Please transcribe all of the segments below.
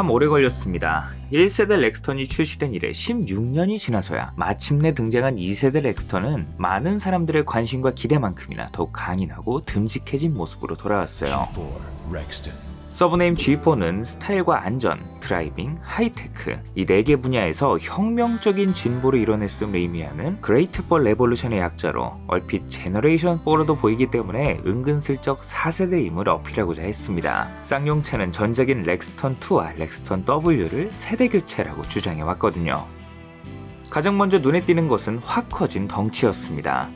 참 오래 걸렸습니다. 1세대 렉스턴이 출시된 이래 16년이 지나서야 마침내 등장한 2세대 렉스턴은 많은 사람들의 관심과 기대만큼이나 더욱 강인하고 듬직해진 모습으로 돌아왔어요. G4 Rexton. 서브네임 G4는 스타일과 안전, 드라이빙, 하이테크 이 네 개 분야에서 혁명적인 진보를 이뤄냈음을 의미하는 그레이트 볼 레볼루션의 약자로 얼핏 제너레이션 4로도 보이기 때문에 은근슬쩍 4세대임을 어필하고자 했습니다. 쌍용차는 전작인 렉스턴 2와 렉스턴 W를 세대 교체라고 주장해 왔거든요. 가장 먼저 눈에 띄는 것은 확 커진 덩치였습니다.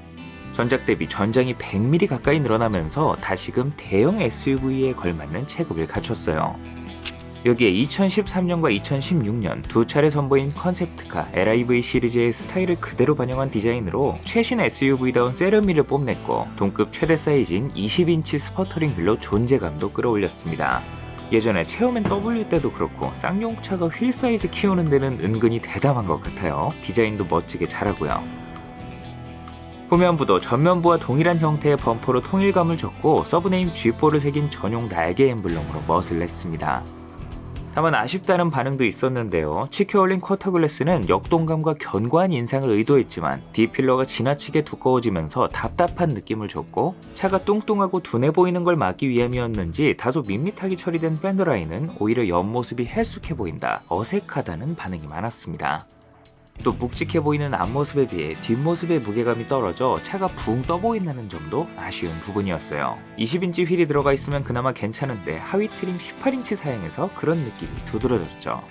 전작 대비 전장이 100mm 가까이 늘어나면서 다시금 대형 SUV에 걸맞는 체급을 갖췄어요. 여기에 2013년과 2016년 두 차례 선보인 컨셉트카 LIV 시리즈의 스타일을 그대로 반영한 디자인으로 최신 SUV다운 세련미를 뽐냈고 동급 최대 사이즈인 20인치 스퍼터링 휠로 존재감도 끌어올렸습니다. 예전에 체험엔 W 때도 그렇고 쌍용차가 휠 사이즈 키우는 데는 은근히 대담한 것 같아요. 디자인도 멋지게 잘하고요. 후면부도 전면부와 동일한 형태의 범퍼로 통일감을 줬고 서브네임 G4를 새긴 전용 날개 엠블럼으로 멋을 냈습니다. 다만 아쉽다는 반응도 있었는데요. 치켜 올린 쿼터 글래스는 역동감과 견고한 인상을 의도했지만 D필러가 지나치게 두꺼워지면서 답답한 느낌을 줬고 차가 뚱뚱하고 둔해 보이는 걸 막기 위함이었는지 다소 밋밋하게 처리된 밴더라인은 오히려 옆모습이 헬쑥해 보인다, 어색하다는 반응이 많았습니다. 또 묵직해 보이는 앞모습에 비해 뒷모습의 무게감이 떨어져 차가 붕 떠 보인다는 점도 아쉬운 부분이었어요. 20인치 휠이 들어가 있으면 그나마 괜찮은데 하위 트림 18인치 사양해서 그런 느낌이 두드러졌죠.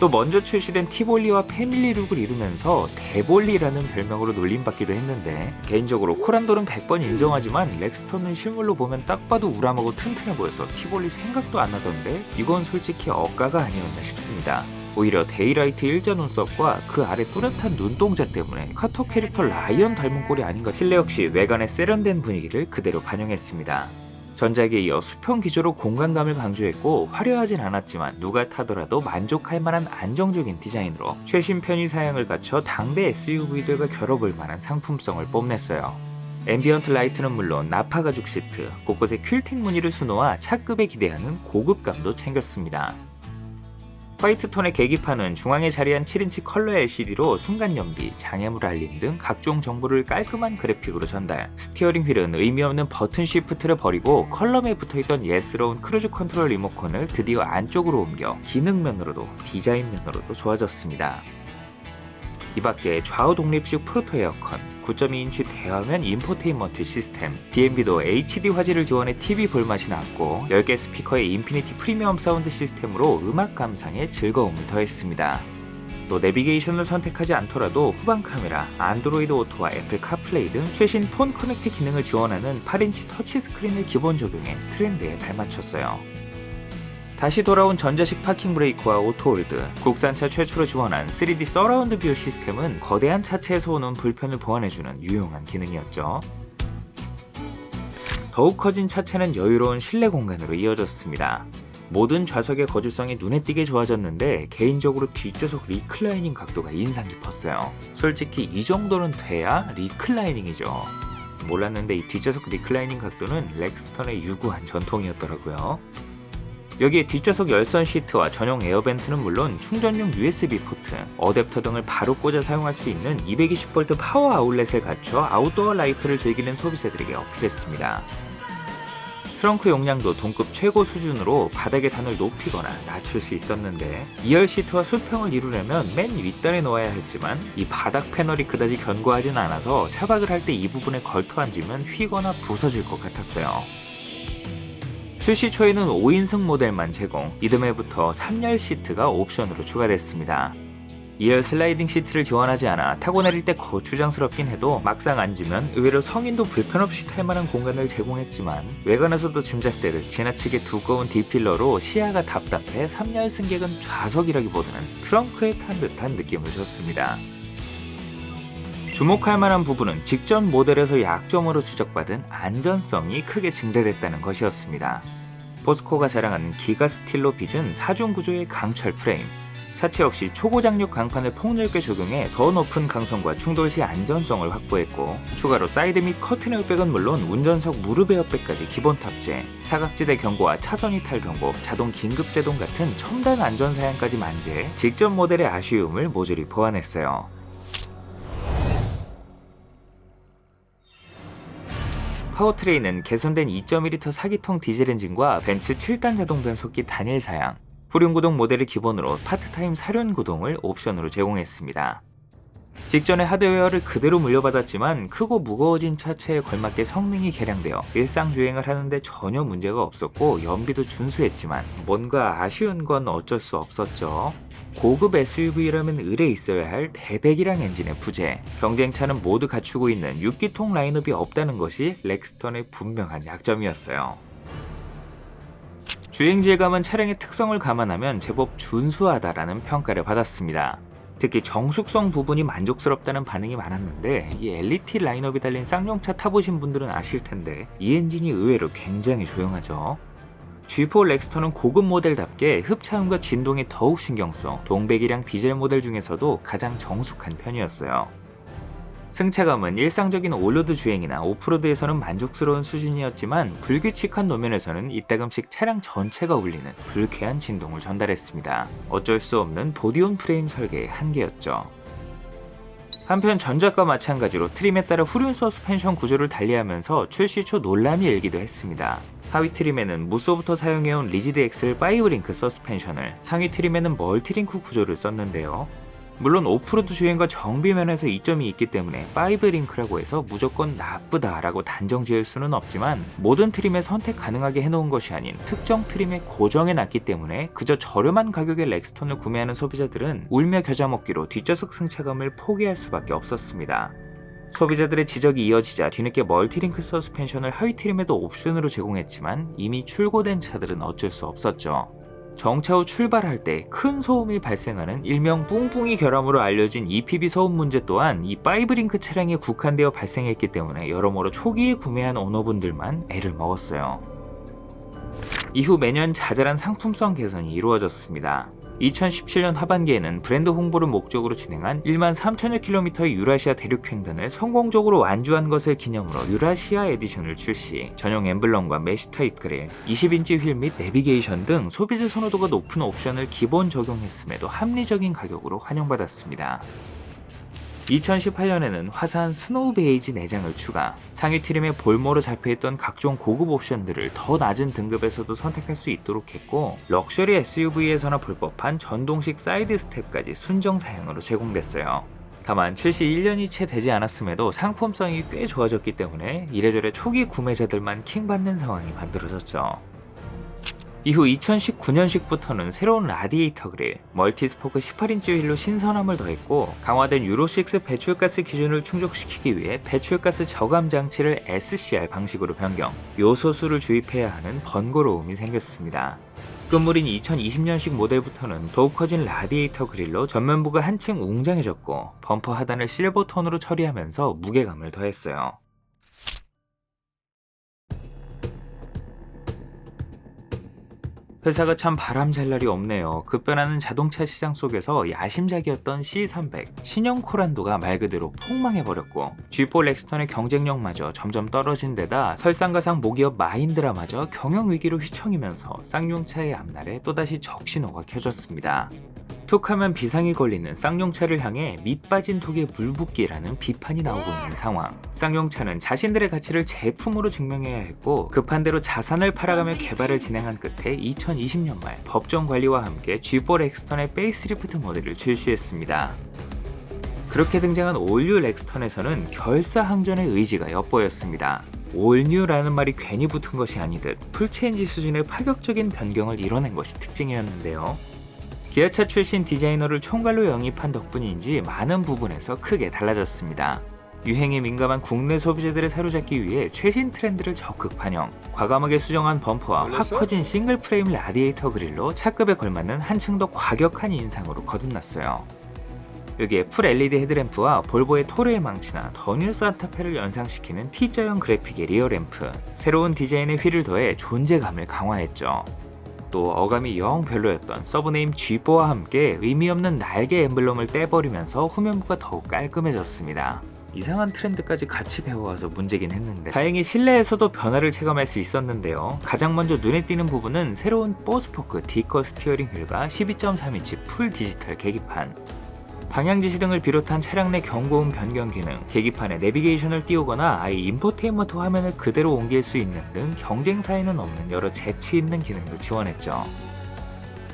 또 먼저 출시된 티볼리와 패밀리 룩을 이루면서 대볼리라는 별명으로 놀림받기도 했는데 개인적으로 코란도는 100번 인정하지만 렉스턴은 실물로 보면 딱 봐도 우람하고 튼튼해 보여서 티볼리 생각도 안 나던데 이건 솔직히 억가가 아니었나 싶습니다. 오히려 데이라이트 일자 눈썹과 그 아래 또렷한 눈동자 때문에 카톡 캐릭터 라이언 닮은 꼴이 아닌가 실내 역시 외관의 세련된 분위기를 그대로 반영했습니다. 전작에 이어 수평 기조로 공간감을 강조했고 화려하진 않았지만 누가 타더라도 만족할 만한 안정적인 디자인으로 최신 편의 사양을 갖춰 당대 SUV들과 겨뤄볼 만한 상품성을 뽐냈어요. 앰비언트 라이트는 물론 나파 가죽 시트, 곳곳에 퀼팅 무늬를 수놓아 차급에 기대하는 고급감도 챙겼습니다. 화이트 톤의 계기판은 중앙에 자리한 7인치 컬러 LCD로 순간 연비, 장애물 알림 등 각종 정보를 깔끔한 그래픽으로 전달. 스티어링 휠은 의미 없는 버튼 쉬프트를 버리고 컬럼에 붙어있던 예스러운 크루즈 컨트롤 리모컨을 드디어 안쪽으로 옮겨 기능면으로도 디자인면으로도 좋아졌습니다. 이 밖에 좌우 독립식 프로토 에어컨, 9.2인치 대화면 인포테인먼트 시스템, DMB도 HD 화질을 지원해 TV 볼맛이 났고 10개 스피커의 인피니티 프리미엄 사운드 시스템으로 음악 감상에 즐거움을 더했습니다. 또 내비게이션을 선택하지 않더라도 후방 카메라, 안드로이드 오토와 애플 카플레이 등 최신 폰 커넥트 기능을 지원하는 8인치 터치 스크린을 기본 적용해 트렌드에 발맞췄어요. 다시 돌아온 전자식 파킹 브레이크와 오토홀드, 국산차 최초로 지원한 3D 서라운드 뷰 시스템은 거대한 차체에서 오는 불편을 보완해주는 유용한 기능이었죠. 더욱 커진 차체는 여유로운 실내 공간으로 이어졌습니다. 모든 좌석의 거주성이 눈에 띄게 좋아졌는데 개인적으로 뒷좌석 리클라이닝 각도가 인상 깊었어요. 솔직히 이 정도는 돼야 리클라이닝이죠. 몰랐는데 이 뒷좌석 리클라이닝 각도는 렉스턴의 유구한 전통이었더라고요. 여기에 뒷좌석 열선 시트와 전용 에어벤트는 물론 충전용 USB 포트, 어댑터 등을 바로 꽂아 사용할 수 있는 220V 파워 아울렛을 갖춰 아웃도어 라이프를 즐기는 소비자들에게 어필했습니다. 트렁크 용량도 동급 최고 수준으로 바닥의 단을 높이거나 낮출 수 있었는데 2열 시트와 수평을 이루려면 맨 윗단에 놓아야 했지만 이 바닥 패널이 그다지 견고하진 않아서 차박을 할 때 이 부분에 걸터 앉으면 휘거나 부서질 것 같았어요. 출시 초에는 5인승 모델만 제공, 이듬해부터 3열 시트가 옵션으로 추가됐습니다. 2열 슬라이딩 시트를 지원하지 않아 타고 내릴 때 거추장스럽긴 해도 막상 앉으면 의외로 성인도 불편 없이 탈 만한 공간을 제공했지만 외관에서도 짐작대듯 지나치게 두꺼운 D필러로 시야가 답답해 3열 승객은 좌석이라기보다는 트렁크에 탄 듯한 느낌을 줬습니다. 주목할 만한 부분은 직전 모델에서 약점으로 지적받은 안전성이 크게 증대됐다는 것이었습니다. 포스코가 자랑하는 기가 스틸로 빚은 사중 구조의 강철 프레임, 차체 역시 초고장력 강판을 폭넓게 적용해 더 높은 강성과 충돌 시 안전성을 확보했고 추가로 사이드 및 커튼 에어백은 물론 운전석 무릎 에어백까지 기본 탑재 사각지대 경고와 차선 이탈 경고, 자동 긴급 제동 같은 첨단 안전 사양까지 만재해 직전 모델의 아쉬움을 모조리 보완했어요. 파워트레인은 개선된 2.1L 사기통 디젤 엔진과 벤츠 7단 자동 변속기 단일 사양, 후륜 구동 모델을 기본으로 파트타임 사륜 구동을 옵션으로 제공했습니다. 직전에 하드웨어를 그대로 물려받았지만 크고 무거워진 차체에 걸맞게 성능이 개량되어 일상 주행을 하는데 전혀 문제가 없었고 연비도 준수했지만 뭔가 아쉬운 건 어쩔 수 없었죠. 고급 SUV라면 을에 있어야 할 대배기량 엔진의 부재, 경쟁차는 모두 갖추고 있는 6기통 라인업이 없다는 것이 렉스턴의 분명한 약점이었어요. 주행 질감은 차량의 특성을 감안하면 제법 준수하다라는 평가를 받았습니다. 특히 정숙성 부분이 만족스럽다는 반응이 많았는데 이 LET 라인업이 달린 쌍용차 타보신 분들은 아실 텐데 이 엔진이 의외로 굉장히 조용하죠. G4 렉스터는 고급 모델답게 흡차음과 진동에 더욱 신경 써 동배기량 디젤 모델 중에서도 가장 정숙한 편이었어요. 승차감은 일상적인 올로드 주행이나 오프로드에서는 만족스러운 수준이었지만 불규칙한 노면에서는 이따금씩 차량 전체가 울리는 불쾌한 진동을 전달했습니다. 어쩔 수 없는 보디온 프레임 설계의 한계였죠. 한편 전작과 마찬가지로 트림에 따라 후륜 서스펜션 구조를 달리하면서 출시 초 논란이 일기도 했습니다. 하위 트림에는 무소부터 사용해온 리지드 엑셀 5링크 서스펜션을 상위 트림에는 멀티링크 구조를 썼는데요. 물론 오프로드 주행과 정비 면에서 이점이 있기 때문에 5링크라고 해서 무조건 나쁘다라고 단정 지을 수는 없지만 모든 트림에 선택 가능하게 해놓은 것이 아닌 특정 트림에 고정해 놨기 때문에 그저 저렴한 가격의 렉스톤을 구매하는 소비자들은 울며 겨자 먹기로 뒷좌석 승차감을 포기할 수밖에 없었습니다. 소비자들의 지적이 이어지자 뒤늦게 멀티링크 서스펜션을 하위 트림에도 옵션으로 제공했지만 이미 출고된 차들은 어쩔 수 없었죠. 정차 후 출발할 때 큰 소음이 발생하는 일명 뿡뿡이 결함으로 알려진 EPB 소음 문제 또한 이 파이브링크 차량에 국한되어 발생했기 때문에 여러모로 초기에 구매한 오너분들만 애를 먹었어요. 이후 매년 자잘한 상품성 개선이 이루어졌습니다. 2017년 하반기에는 브랜드 홍보를 목적으로 진행한 1만 3천여 킬로미터의 유라시아 대륙 횡단을 성공적으로 완주한 것을 기념으로 유라시아 에디션을 출시, 전용 엠블럼과 메시 타입 그릴, 20인치 휠 및 내비게이션 등 소비자 선호도가 높은 옵션을 기본 적용했음에도 합리적인 가격으로 환영받았습니다. 2018년에는 화사한 스노우 베이지 내장을 추가, 상위 트림에 볼모로 잡혀있던 각종 고급 옵션들을 더 낮은 등급에서도 선택할 수 있도록 했고, 럭셔리 SUV에서나 볼 법한 전동식 사이드 스텝까지 순정 사양으로 제공됐어요. 다만 출시 1년이 채 되지 않았음에도 상품성이 꽤 좋아졌기 때문에 이래저래 초기 구매자들만 킹받는 상황이 만들어졌죠. 이후 2019년식부터는 새로운 라디에이터 그릴, 멀티스포크 18인치 휠로 신선함을 더했고 강화된 유로6 배출가스 기준을 충족시키기 위해 배출가스 저감 장치를 SCR 방식으로 변경, 요소수를 주입해야 하는 번거로움이 생겼습니다. 끝물인 2020년식 모델부터는 더욱 커진 라디에이터 그릴로 전면부가 한층 웅장해졌고 범퍼 하단을 실버 톤으로 처리하면서 무게감을 더했어요. 회사가 참 바람 잘 날이 없네요. 급변하는 자동차 시장 속에서 야심작이었던 C300, 신형 코란도가 말 그대로 폭망해버렸고 G4 렉스턴의 경쟁력마저 점점 떨어진 데다 설상가상 모기업 마인드라마저 경영위기로 휘청이면서 쌍용차의 앞날에 또다시 적신호가 켜졌습니다. 툭하면 비상이 걸리는 쌍용차를 향해 밑빠진 톡에 물붓기라는 비판이 나오고 있는 상황. 쌍용차는 자신들의 가치를 제품으로 증명해야 했고 급한 대로 자산을 팔아가며 개발을 진행한 끝에 2020년 말 법정 관리와 함께 G4 렉스턴의 페이스리프트 모델을 출시했습니다. 그렇게 등장한 올뉴 렉스턴에서는 결사항전의 의지가 엿보였습니다. 올뉴라는 말이 괜히 붙은 것이 아니듯 풀체인지 수준의 파격적인 변경을 이뤄낸 것이 특징이었는데요. 기아차 출신 디자이너를 총괄로 영입한 덕분인지 많은 부분에서 크게 달라졌습니다. 유행에 민감한 국내 소비자들을 사로잡기 위해 최신 트렌드를 적극 반영, 과감하게 수정한 범퍼와 확 커진 싱글 프레임 라디에이터 그릴로 차급에 걸맞는 한층 더 과격한 인상으로 거듭났어요. 여기에 풀 LED 헤드램프와 볼보의 토르의 망치나 더뉴 산타페를 연상시키는 T자형 그래픽의 리어 램프, 새로운 디자인의 휠을 더해 존재감을 강화했죠. 또 어감이 영 별로였던 서브네임 G4와 함께 의미 없는 날개 엠블럼을 떼버리면서 후면부가 더욱 깔끔해졌습니다. 이상한 트렌드까지 같이 배워와서 문제긴 했는데 다행히 실내에서도 변화를 체감할 수 있었는데요. 가장 먼저 눈에 띄는 부분은 새로운 보스포크 D커 스티어링 휠과 12.3인치 풀 디지털 계기판 방향 지시 등을 비롯한 차량 내 경고음 변경 기능, 계기판에 내비게이션을 띄우거나 아예 인포테인먼트 화면을 그대로 옮길 수 있는 등 경쟁사에는 없는 여러 재치 있는 기능도 지원했죠.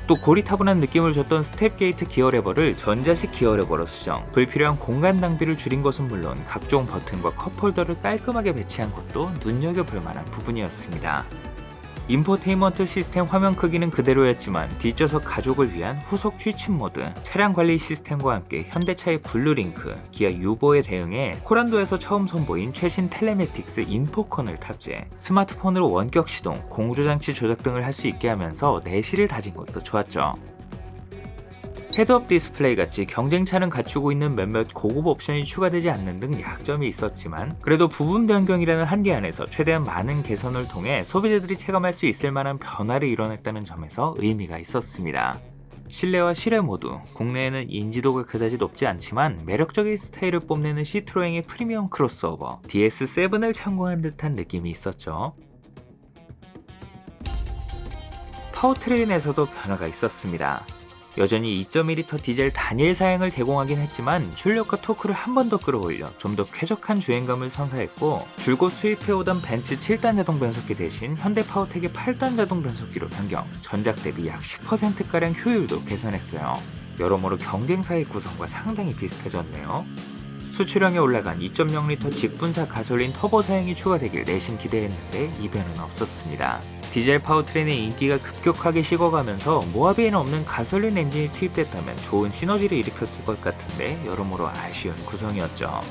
또 고리타분한 느낌을 줬던 스텝 게이트 기어 레버를 전자식 기어 레버로 수정, 불필요한 공간 낭비를 줄인 것은 물론 각종 버튼과 컵홀더를 깔끔하게 배치한 것도 눈여겨볼 만한 부분이었습니다. 인포테인먼트 시스템 화면 크기는 그대로였지만 뒷좌석 가족을 위한 후속 취침 모드, 차량 관리 시스템과 함께 현대차의 블루링크, 기아 유보에 대응해 코란도에서 처음 선보인 최신 텔레메틱스 인포컨을 탑재, 스마트폰으로 원격 시동, 공조장치 조작 등을 할 수 있게 하면서 내실을 다진 것도 좋았죠. 헤드업 디스플레이 같이 경쟁차는 갖추고 있는 몇몇 고급 옵션이 추가되지 않는 등 약점이 있었지만 그래도 부분 변경이라는 한계 안에서 최대한 많은 개선을 통해 소비자들이 체감할 수 있을 만한 변화를 이뤄냈다는 점에서 의미가 있었습니다. 실내와 실외 모두 국내에는 인지도가 그다지 높지 않지만 매력적인 스타일을 뽐내는 시트로행의 프리미엄 크로스오버 DS7을 참고한 듯한 느낌이 있었죠. 파워트레인에서도 변화가 있었습니다. 여전히 2.1L 디젤 단일 사양을 제공하긴 했지만 출력과 토크를 한 번 더 끌어올려 좀 더 쾌적한 주행감을 선사했고 줄곧 수입해오던 벤츠 7단 자동 변속기 대신 현대 파워텍의 8단 자동 변속기로 변경, 전작 대비 약 10%가량 효율도 개선했어요. 여러모로 경쟁사의 구성과 상당히 비슷해졌네요. 수출량이 올라간 2.0L 직분사 가솔린 터보 사양이 추가되길 내심 기대했는데 이변은 없었습니다. 디젤 파워트레인의 인기가 급격하게 식어가면서 모하비에는 없는 가솔린 엔진이 투입됐다면 좋은 시너지를 일으켰을 것 같은데 여러모로 아쉬운 구성이었죠.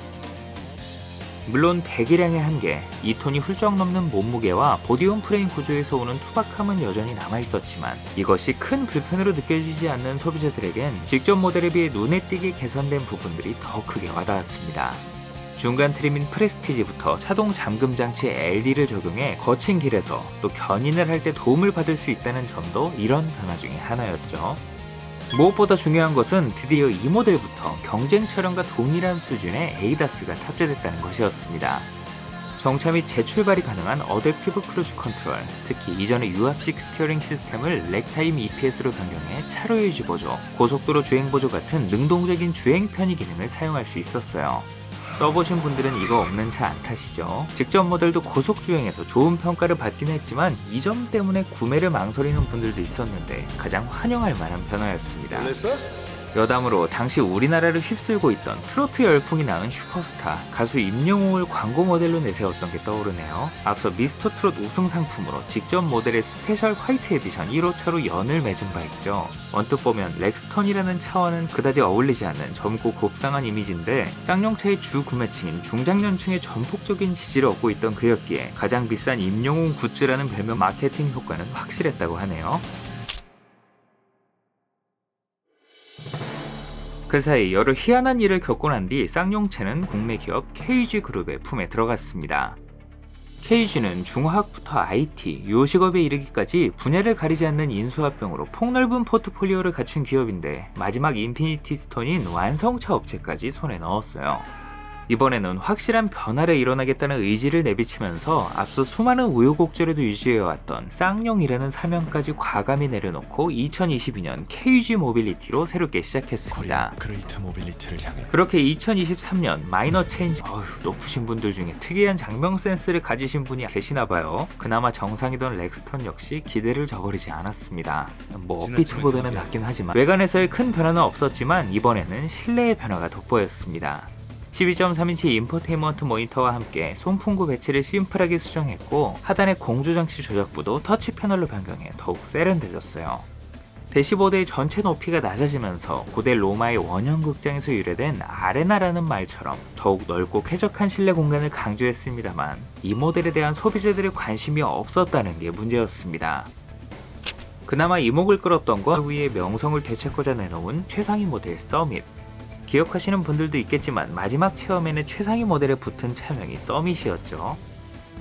물론 배기량의 한계, 2톤이 훌쩍 넘는 몸무게와 보디온 프레임 구조에서 오는 투박함은 여전히 남아있었지만 이것이 큰 불편으로 느껴지지 않는 소비자들에겐 직전 모델에 비해 눈에 띄게 개선된 부분들이 더 크게 와닿았습니다. 중간 트림인 프레스티지부터 차동 잠금 장치에 LD를 적용해 거친 길에서 또 견인을 할 때 도움을 받을 수 있다는 점도 이런 변화 중에 하나였죠. 무엇보다 중요한 것은 드디어 이 모델부터 경쟁 차량과 동일한 수준의 에이다스가 탑재됐다는 것이었습니다. 정차 및 재출발이 가능한 어댑티브 크루즈 컨트롤, 특히 이전의 유압식 스티어링 시스템을 렉타임 EPS로 변경해 차로 유지 보조, 고속도로 주행 보조 같은 능동적인 주행 편의 기능을 사용할 수 있었어요. 써보신 분들은 이거 없는 차 안 타시죠? 직전 모델도 고속 주행에서 좋은 평가를 받긴 했지만 이 점 때문에 구매를 망설이는 분들도 있었는데 가장 환영할 만한 변화였습니다. 여담으로 당시 우리나라를 휩쓸고 있던 트로트 열풍이 낳은 슈퍼스타 가수 임영웅을 광고 모델로 내세웠던 게 떠오르네요. 앞서 미스터 트롯 우승 상품으로 직접 모델의 스페셜 화이트 에디션 1호차로 연을 맺은 바 있죠. 언뜻 보면 렉스턴이라는 차와는 그다지 어울리지 않는 젊고 곱상한 이미지인데 쌍용차의 주 구매층인 중장년층의 전폭적인 지지를 얻고 있던 그였기에 가장 비싼 임영웅 굿즈라는 별명 마케팅 효과는 확실했다고 하네요. 그 사이 여러 희한한 일을 겪고 난 뒤 쌍용차는 국내 기업 KG 그룹의 품에 들어갔습니다. KG는 중화학부터 IT, 요식업에 이르기까지 분야를 가리지 않는 인수합병으로 폭넓은 포트폴리오를 갖춘 기업인데 마지막 인피니티 스톤인 완성차 업체까지 손에 넣었어요. 이번에는 확실한 변화를 일어나겠다는 의지를 내비치면서 앞서 수많은 우여곡절에도 유지해왔던 쌍용이라는 사명까지 과감히 내려놓고 2022년 KG 모빌리티로 새롭게 시작했습니다. 그레이트 모빌리티를 향해 그렇게 2023년 마이너 체인지 어휴, 높으신 분들 중에 특이한 장명 센스를 가지신 분이 계시나 봐요. 그나마 정상이던 렉스턴 역시 기대를 저버리지 않았습니다. 뭐 업비트보다는 낫긴 하지만 외관에서의 큰 변화는 없었지만 이번에는 실내의 변화가 돋보였습니다. 12.3인치 인포테인먼트 모니터와 함께 송풍구 배치를 심플하게 수정했고 하단의 공조장치 조작부도 터치 패널로 변경해 더욱 세련돼졌어요. 대시보드의 전체 높이가 낮아지면서 고대 로마의 원형 극장에서 유래된 아레나라는 말처럼 더욱 넓고 쾌적한 실내 공간을 강조했습니다만 이 모델에 대한 소비자들의 관심이 없었다는 게 문제였습니다. 그나마 이목을 끌었던 건 위의 명성을 되찾고자 내놓은 최상위 모델 서밋. 기억하시는 분들도 있겠지만 마지막 체험에는 최상위 모델에 붙은 차명이 서밋이었죠.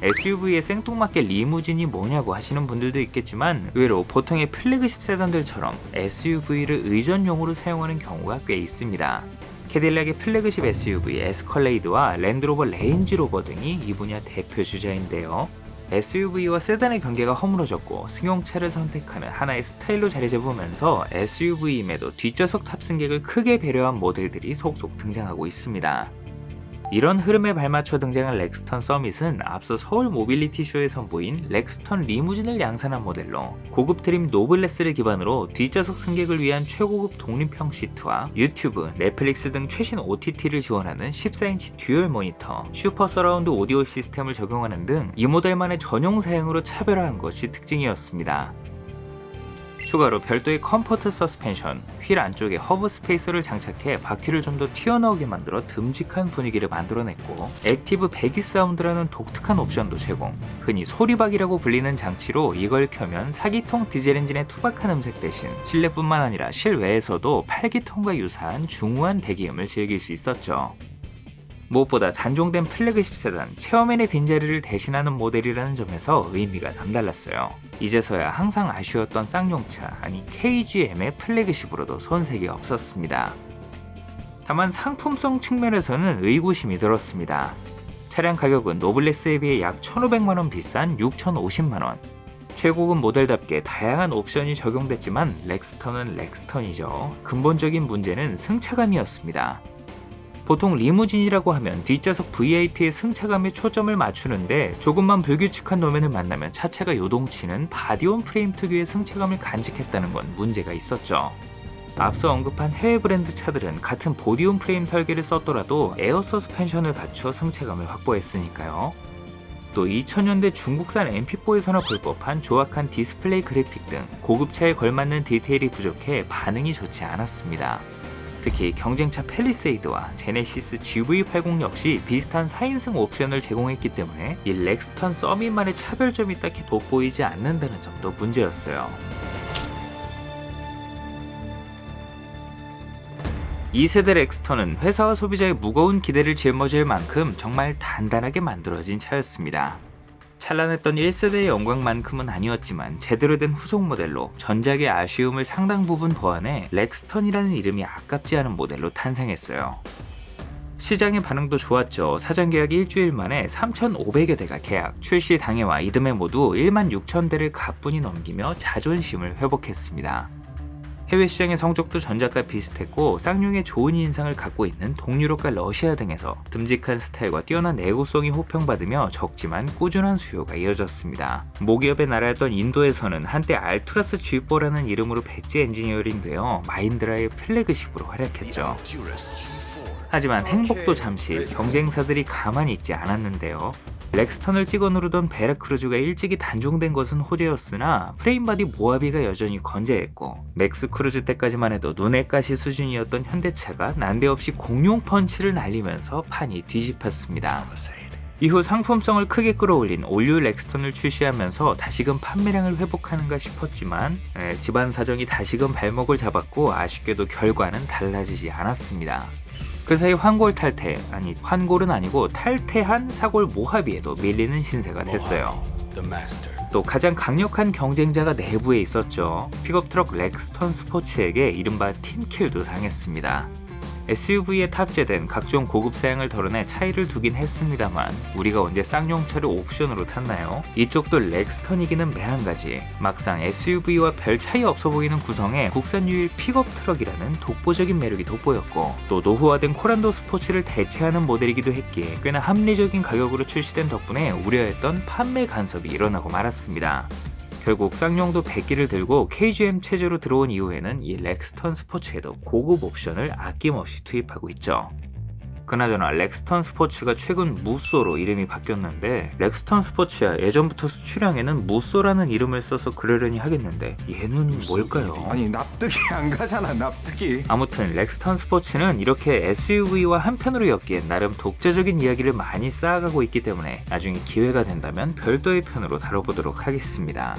SUV에 생뚱맞게 리무진이 뭐냐고 하시는 분들도 있겠지만 의외로 보통의 플래그십 세단들처럼 SUV를 의전용으로 사용하는 경우가 꽤 있습니다. 캐딜락의 플래그십 SUV 에스컬레이드와 랜드로버 레인지로버 등이 이 분야 대표 주자인데요. SUV와 세단의 경계가 허물어졌고 승용차를 선택하는 하나의 스타일로 자리 잡으면서 SUV임에도 뒷좌석 탑승객을 크게 배려한 모델들이 속속 등장하고 있습니다. 이런 흐름에 발맞춰 등장한 렉스턴 서밋은 앞서 서울 모빌리티 쇼에 선보인 렉스턴 리무진을 양산한 모델로 고급 트림 노블레스를 기반으로 뒷좌석 승객을 위한 최고급 독립형 시트와 유튜브, 넷플릭스 등 최신 OTT를 지원하는 14인치 듀얼 모니터, 슈퍼 서라운드 오디오 시스템을 적용하는 등 이 모델만의 전용 사양으로 차별화한 것이 특징이었습니다. 추가로 별도의 컴포트 서스펜션, 휠 안쪽에 허브 스페이서를 장착해 바퀴를 좀 더 튀어나오게 만들어 듬직한 분위기를 만들어냈고 액티브 배기 사운드라는 독특한 옵션도 제공. 흔히 소리박이라고 불리는 장치로 이걸 켜면 4기통 디젤 엔진의 투박한 음색 대신 실내뿐만 아니라 실외에서도 8기통과 유사한 중후한 배기음을 즐길 수 있었죠 무엇보다 단종된 플래그십 세단 체어맨의 빈자리를 대신하는 모델이라는 점에서 의미가 남달랐어요. 이제서야 항상 아쉬웠던 쌍용차 아니 KGM의 플래그십으로도 손색이 없었습니다. 다만 상품성 측면에서는 의구심이 들었습니다. 차량 가격은 노블레스에 비해 약 1,500만원 비싼 6,050만원. 최고급 모델답게 다양한 옵션이 적용됐지만 렉스턴은 렉스턴이죠. 근본적인 문제는 승차감이었습니다. 보통 리무진이라고 하면 뒷좌석 VIP의 승차감에 초점을 맞추는데 조금만 불규칙한 노면을 만나면 차체가 요동치는 바디온 프레임 특유의 승차감을 간직했다는 건 문제가 있었죠. 앞서 언급한 해외 브랜드 차들은 같은 보디온 프레임 설계를 썼더라도 에어 서스펜션을 갖춰 승차감을 확보했으니까요. 또 2000년대 중국산 MP4에서나 볼 법한 조악한 디스플레이 그래픽 등 고급차에 걸맞는 디테일이 부족해 반응이 좋지 않았습니다. 특히 경쟁차 펠리세이드와 제네시스 GV80 역시 비슷한 4인승 옵션을 제공했기 때문에 이 렉스턴 서밋만의 차별점이 딱히 돋보이지 않는다는 점도 문제였어요. 2세대 렉스턴은 회사와 소비자의 무거운 기대를 짊어질 만큼 정말 단단하게 만들어진 차였습니다. 찬란했던 1세대의 영광만큼은 아니었지만 제대로 된 후속 모델로 전작의 아쉬움을 상당 부분 보완해 렉스턴이라는 이름이 아깝지 않은 모델로 탄생했어요. 시장의 반응도 좋았죠. 사전 계약 일주일 만에 3,500여 대가 계약, 출시 당해와 이듬해 모두 1만 6천 대를 가뿐히 넘기며 자존심을 회복했습니다. 해외 시장의 성적도 전작과 비슷했고 쌍용의 좋은 인상을 갖고 있는 동유럽과 러시아 등에서 듬직한 스타일과 뛰어난 내구성이 호평받으며 적지만 꾸준한 수요가 이어졌습니다. 모기업의 나라였던 인도에서는 한때 알투라스 G4라는 이름으로 배지 엔지니어링되어 마인드라의 플래그십으로 활약했죠. 하지만 행복도 잠시 경쟁사들이 가만히 있지 않았는데요. 렉스턴을 찍어 누르던 베라 크루즈가 일찍이 단종된 것은 호재였으나 프레임바디 모하비가 여전히 건재했고 맥스 크루즈 때까지만 해도 눈의 가시 수준이었던 현대차가 난데없이 공룡 펀치를 날리면서 판이 뒤집혔습니다. 이후 상품성을 크게 끌어올린 올류 렉스턴을 출시하면서 다시금 판매량을 회복하는가 싶었지만 에, 집안 사정이 다시금 발목을 잡았고 아쉽게도 결과는 달라지지 않았습니다. 그 사이 환골 탈퇴, 아니 환골은 아니고 탈퇴한 사골 모하비에도 밀리는 신세가 됐어요. 또 가장 강력한 경쟁자가 내부에 있었죠. 픽업 트럭 렉스턴 스포츠에게 이른바 팀킬도 당했습니다. SUV에 탑재된 각종 고급 사양을 덜어내 차이를 두긴 했습니다만 우리가 언제 쌍용차를 옵션으로 탔나요? 이쪽도 렉스턴이기는 매한가지 막상 SUV와 별 차이 없어 보이는 구성에 국산 유일 픽업 트럭이라는 독보적인 매력이 돋보였고 또 노후화된 코란도 스포츠를 대체하는 모델이기도 했기에 꽤나 합리적인 가격으로 출시된 덕분에 우려했던 판매 간섭이 일어나고 말았습니다. 결국 쌍용도 100기를 들고 KGM 체제로 들어온 이후에는 이 렉스턴 스포츠에도 고급 옵션을 아낌없이 투입하고 있죠. 그나저나 렉스턴 스포츠가 최근 무쏘로 이름이 바뀌었는데 렉스턴 스포츠야 예전부터 수출량에는 무쏘라는 이름을 써서 그러려니 하겠는데 얘는 뭘까요? 아니 납득이 안 가잖아 납득이 아무튼 렉스턴 스포츠는 이렇게 SUV와 한편으로 엮기엔 나름 독자적인 이야기를 많이 쌓아가고 있기 때문에 나중에 기회가 된다면 별도의 편으로 다뤄보도록 하겠습니다.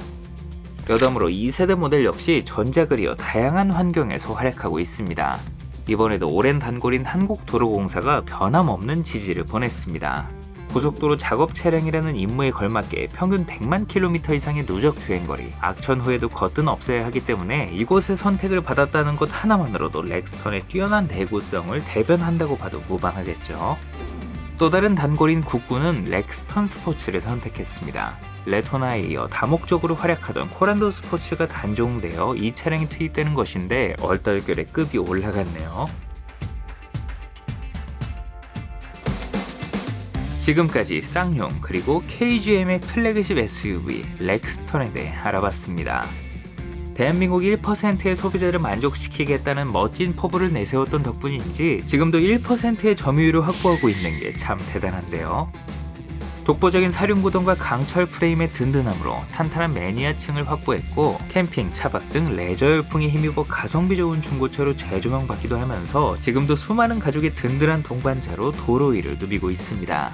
여담으로 2세대 모델 역시 전작을 이어 다양한 환경에서 활약하고 있습니다. 이번에도 오랜 단골인 한국도로공사가 변함없는 지지를 보냈습니다. 고속도로 작업 차량이라는 임무에 걸맞게 평균 100만 킬로미터 이상의 누적 주행거리, 악천 후에도 거뜬 없어야 하기 때문에 이곳의 선택을 받았다는 것 하나만으로도 렉스턴의 뛰어난 내구성을 대변한다고 봐도 무방하겠죠. 또 다른 단골인 국구는 렉스턴 스포츠를 선택했습니다. 레토나에 이어 다목적으로 활약하던 코란도 스포츠가 단종되어 이 차량이 투입되는 것인데 얼떨결에 급이 올라갔네요. 지금까지 쌍용 그리고 KGM의 플래그십 SUV 렉스턴에 대해 알아봤습니다. 대한민국 1%의 소비자를 만족시키겠다는 멋진 포부를 내세웠던 덕분인지 지금도 1%의 점유율을 확보하고 있는 게 참 대단한데요. 독보적인 사륜구동과 강철 프레임의 든든함으로 탄탄한 매니아층을 확보했고 캠핑, 차박 등 레저 열풍에 힘입어 가성비 좋은 중고차로 재조명받기도 하면서 지금도 수많은 가족의 든든한 동반자로 도로 위를 누비고 있습니다.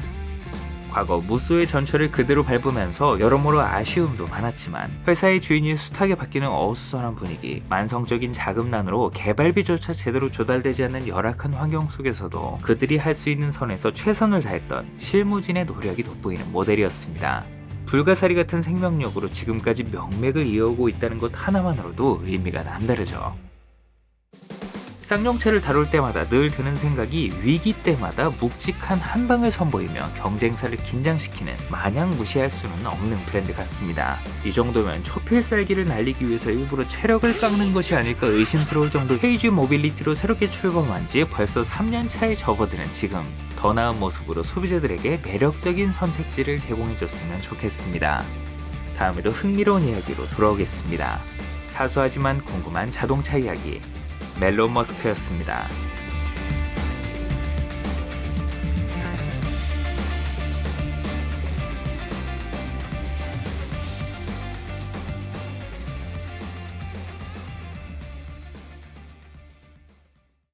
과거 무수의 전철을 그대로 밟으면서 여러모로 아쉬움도 많았지만 회사의 주인이 숱하게 바뀌는 어수선한 분위기, 만성적인 자금난으로 개발비조차 제대로 조달되지 않는 열악한 환경 속에서도 그들이 할 수 있는 선에서 최선을 다했던 실무진의 노력이 돋보이는 모델이었습니다. 불가사리 같은 생명력으로 지금까지 명맥을 이어오고 있다는 것 하나만으로도 의미가 남다르죠. 쌍용차를 다룰 때마다 늘 드는 생각이 위기 때마다 묵직한 한방을 선보이며 경쟁사를 긴장시키는 마냥 무시할 수는 없는 브랜드 같습니다. 이 정도면 초필살기를 날리기 위해서 일부러 체력을 깎는 것이 아닐까 의심스러울 정도 KG 모빌리티로 새롭게 출범한 지 벌써 3년 차에 접어드는 지금 더 나은 모습으로 소비자들에게 매력적인 선택지를 제공해줬으면 좋겠습니다. 다음에도 흥미로운 이야기로 돌아오겠습니다. 사소하지만 궁금한 자동차 이야기 멜론 머스크였습니다.